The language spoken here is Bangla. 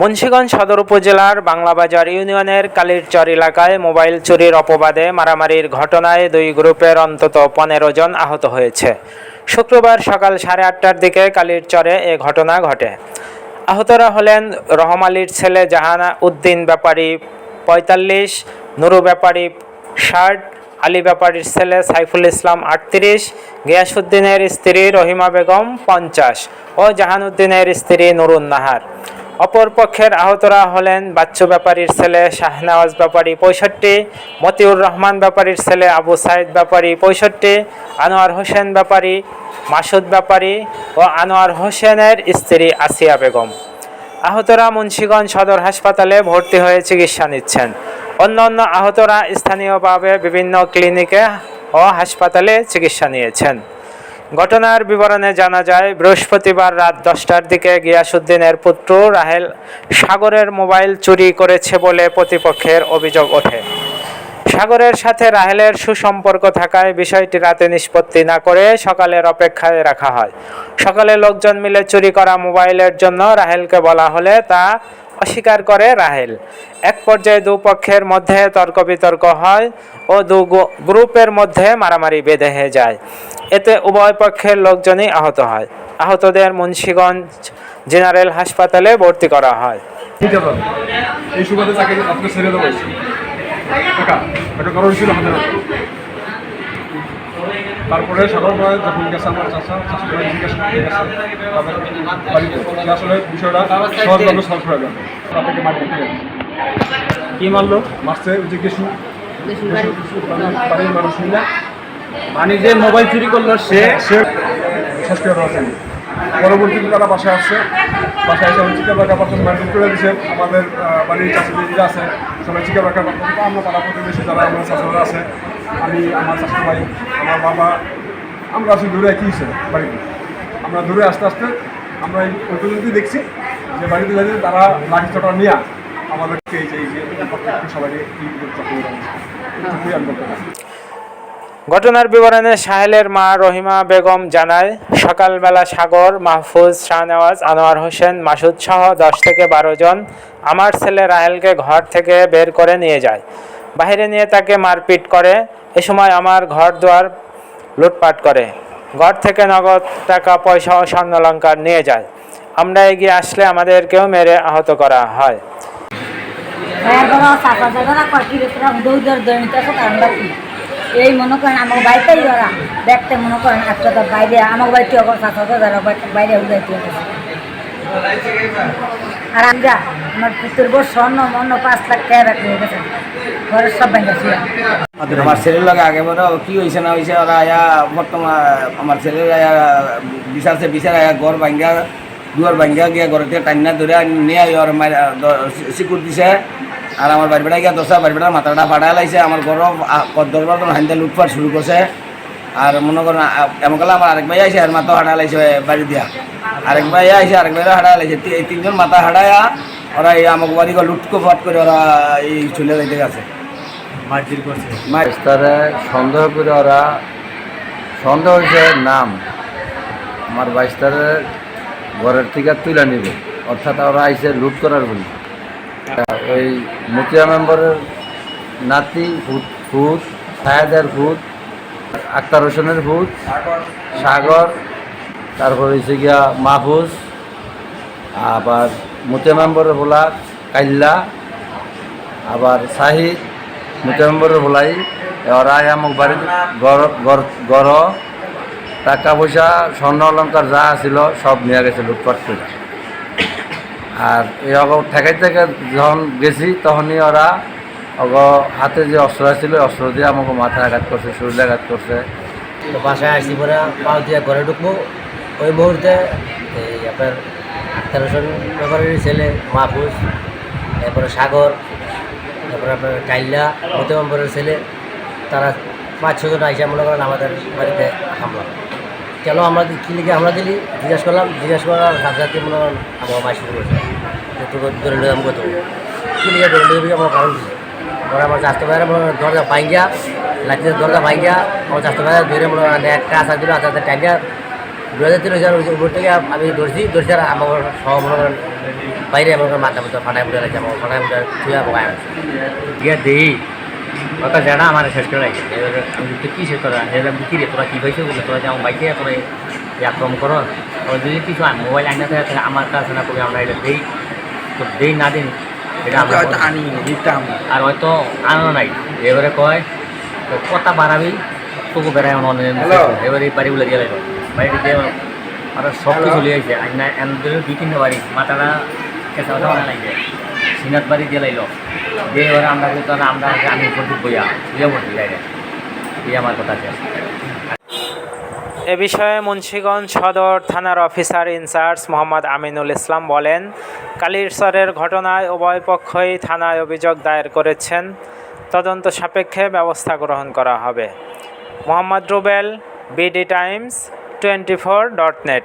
মুন্সিগঞ্জ সদর উপজেলার বাংলাবাজার ইউনিয়নের কালীরচর এলাকায় মোবাইল চুরির অপবাদে মারামারির ঘটনায় দুই গ্রুপের অন্তত পনেরো জন আহত হয়েছে। শুক্রবার সকাল সাড়ে আটটার দিকে কালীরচরে এ ঘটনা ঘটে। আহতরা হলেন রহম আলীর ছেলে জাহানা উদ্দিন ব্যাপারী পঁয়তাল্লিশ, নুরু ব্যাপারী ষাট, আলী ব্যাপারীর ছেলে সাইফুল ইসলাম আটত্রিশ গিয়াসুদ্দিনের স্ত্রী রহিমা বেগম পঞ্চাশ ও জাহানুদ্দিনের স্ত্রী নুরুন নাহার। অপর পক্ষের আহতরা হলেন বাচ্চু ব্যাপারীর ছেলে শাহনওয়াজ ব্যাপারী পঁয়ষট্টি, মতিউর রহমান ব্যাপারীর ছেলে আবু সাইদ ব্যাপারী পঁয়ষট্টি, আনোয়ার হোসেন ব্যাপারী মাসুদ ব্যাপারী ও আনোয়ার হোসেনের স্ত্রী আসিয়া বেগম। আহতরা মুন্সীগঞ্জ সদর হাসপাতালে ভর্তি হয়ে চিকিৎসা নিচ্ছেন। অন্যান্য আহতরা স্থানীয়ভাবে বিভিন্ন ক্লিনিকে ও হাসপাতালে চিকিৎসা নিয়েছেন। ঘটনার বিবরণে জানা যায়, বৃহস্পতিবার রাত দশটার দিকে গিয়াসুদ্দিনের পুত্র রাহেল সাগরের মোবাইল চুরি করেছে বলে প্রতিপক্ষের অভিযোগ ওঠে। সাগরের সাথে রাহেলের সুসম্পর্ক থাকায় বিষয়টি রাতে নিষ্পত্তি না করে সকালের অপেক্ষায় রাখা হয়। সকালে লোকজন মিলে চুরি করা মোবাইলের জন্য রাহেলকে বলা হলে তা অস্বীকার করে রাহেল। এক পর্যায়ে দুপক্ষের মধ্যে তর্ক বিতর্ক হয় ও দু গ্রুপের মধ্যে মারামারি বেঁধে যায়। এতে উভয় পক্ষের লোকজনই আহত হয়। আহতদের মুন্সীগঞ্জ জেনারেল হাসপাতালে ভর্তি করা হয়। এই সুবাদে তাকে আপনাকে ছেড়ে দেবো। কারণ ছিল আমাদের তারপরে সাগর নয় যখন গেছে আমার চাষা চাষা জিজ্ঞাসা করতে গেছে তাদের বাড়িতে। যে আসলে বিষয়টা সহজভাবে সলভ হয়ে যাবে। তাদেরকে মার দিতে গেছে। কি মারলো? মারছে ওই যে গেছু বাড়ির মানুষ মিলে। মানে যে মোবাইল চুরি করল সে? সে শেষ করে দেওয়া পরবর্তীতে তারা বাসায় আসছে। বাসায় এসে চিকা বাঁকা পাত্র মারপিট করে দিছে আমাদের বাড়ির চাষি আছে সবাই চিকা বাঁকা পাত্র আমরা পাড়া প্রতিবেশী যারা আমাদের চাষারা আছে আমি, আমার চাষা ভাই, আমার বাবা, আমরা আছি দূরে একই হিসেবে বাড়িতে। আমরা দূরে আস্তে আস্তে, আমরা এই পর্যন্তই দেখছি যে বাড়িতে যাদের তারা লাঠি চটা নিয়ে আমাদেরকে এই যে সবাইকে ঘটনার বিবরণে সাহেলের মা রহিমা বেগম জানায়, সকালবেলা সাগর, মাহফুজ, শাহনেওয়াজ, আনোয়ার হোসেন, মাসুদ সহ দশ থেকে বারো জন আমার ছেলে রাহেলকে ঘর থেকে বের করে নিয়ে যায়। বাইরে নিয়ে তাকে মারপিট করে। এ সময় আমার ঘর দুয়ার লুটপাট করে। ঘর থেকে নগদ টাকা, পয়সা ও স্বর্ণালঙ্কার নিয়ে যায়। আমরা এগিয়ে আসলে আমাদেরকেও মেরে আহত করা হয়। কি এই মনে করেন আমার বাড়িতেই ওরা দেখতে মনে করেন, একটা তো বাইরে আমার বাড়িতে যারা বাইরে উদাইতে আর আমরা আমার পুত্রের বউ স্বর্ণ মন্য পাঁচ লাখ টাকা রাখি, হয়ে গেছে। ঘরের সব ব্যাংকে আমার ছেলের লগে আগে বড় কি হয়েছে না হয়েছে ওরা আয়া বর্তমান আমার ছেলের আয়া বিচারছে, বিচার আয়া ঘর ভাঙ্গা, দুয়ার ভাঙ্গা গিয়া ঘরে থেকে টান্না ধরে নিয়ে ওর সিকুর দিছে। আর আমার বাড়ি বেড়া গিয়া দশা বাড়ি বেড়ার মাথাটা ফাটা লাইছে। আমার ঘর দরবার হান্দা লুটপাট শুরু করছে। আর মনে করেন এমন আমার আরেক ভাই আইসে আর মাথা হাঁটা লাইছে বাড়ি দিয়া। আরেক ভাই আইসে আরেক ভাই হাঁটা লাইছে তি- এই তিনজন মাথা হাঁটায়া ওরা এই আমাকে বাড়ি লুটকো ফাট করে ওরা এই চলে যাইতে গেছে। তারা সন্দেহ করে ওরা সন্দেহ হয়েছে নাম। আমার বাইশটারে ঘরের থেকে তুলে নিবে। অর্থাৎ ওরা আইসে লুট করার বলি ওই মতিয়া মেম্বারের নাতি ভূত ভূত সাহেদের ভূত আক্তার হোসেনের ভূত সাগর তারপর হয়েছে গিয়া মাহফুজ, আবার মতিয়া মেম্বারের বলা কাইল্লা, আবার শাহিদ মুতেম্বরের ভোলাই ওরা আমাক বাড়ির ঘর টাকা পয়সা, স্বর্ণ অলঙ্কার যা ছিল সব নিয়ে গেছে লুটপাট করে আর এই অগ ঠেকাই থেকে যখন গেছি তখনই ওরা অগ হাতে যে অস্ত্র ছিল অস্ত্র দিয়ে আমাকে মাথায় আঘাত করছে, শরীরে আঘাত করছে। বাসায় আসি পরে পাও দিয়ে ঘরে ঢুকবো ওই মুহূর্তে এই আপনার আক্তার হোসেন ছেলে, মাহফুজ তারপরে সাগর তারপরে আপনার কাইল্লা মতিম্বরের ছেলে। তারা পাঁচ, ছজন আইসা মনে করেন আমাদের বাড়িতে হামলা। কেন আমরা কি লিখে আমরা দিলি? জিজ্ঞেস করলাম। জিজ্ঞেস করার সাথে সাথে মনে করেন আমার মাই শুরু করছে একটু ধরে লই আমাকে কি লিখে ধরে লই আমার কারণ কি? পরে আমার স্বাস্থ্য বাইরে মনে করেন দরজা ভাঙ্গিয়া, লাঠিতে দরজা ভাঙ্গিয়া, আমার স্বাস্থ্য বাইরে ধরে মনে করেন একটা আসা দিল, আস্তে আস্তে টাইগা দু হাজার তিন হাজার উপর থেকে আমি ধরছি ধরছি আর আমার করেন বাইরে আমার মাথা মতো ফাটাই ফুটে লাগছে আমার ফাটাই ফুটে থুয়া বগায় দিয়ে দেই। ওটা জানা আমার শেষ করে রাখছে এবারে আমি তো কী শেষ করা? এবার আমি কি রে তোরা কী পাইছে বলে? তোরা যে আমার বাইকে তোরা আক্রমণ করো। ওই যদি কিছু মোবাইল আইনা থাকে তাহলে আমার কাছে না করি আমরা এটা দেই। তো দেই না দিন এটা আমরা আর হয়তো আনো নাই। এবারে কয় তো কথা বাড়াবি তোকে বেড়ায় অন্য এবারে বাড়িগুলো দিয়ে লাগল বাড়িতে আর আইনা এনদের দুই তিনটা বাড়ি মাথাটা কেঁচা কথা লাগছে সিনাত বাড়ি দিয়ে লাইলো। দিয়ে এবারে আমরা কিন্তু আমরা আমি বইয়া বুঝে এই আমার কথা আছে। এ বিষয়ে মুন্সীগঞ্জ সদর থানার অফিসার ইনচার্জ মোহাম্মদ আমিনুল ইসলাম বলেন কালীরচরের ঘটনায় উভয় পক্ষই থানায় অভিযোগ দায়ের করেছেন। তদন্ত সাপেক্ষে ব্যবস্থা গ্রহণ করা হবে। Mohammad Rubel BD times twenty four dot net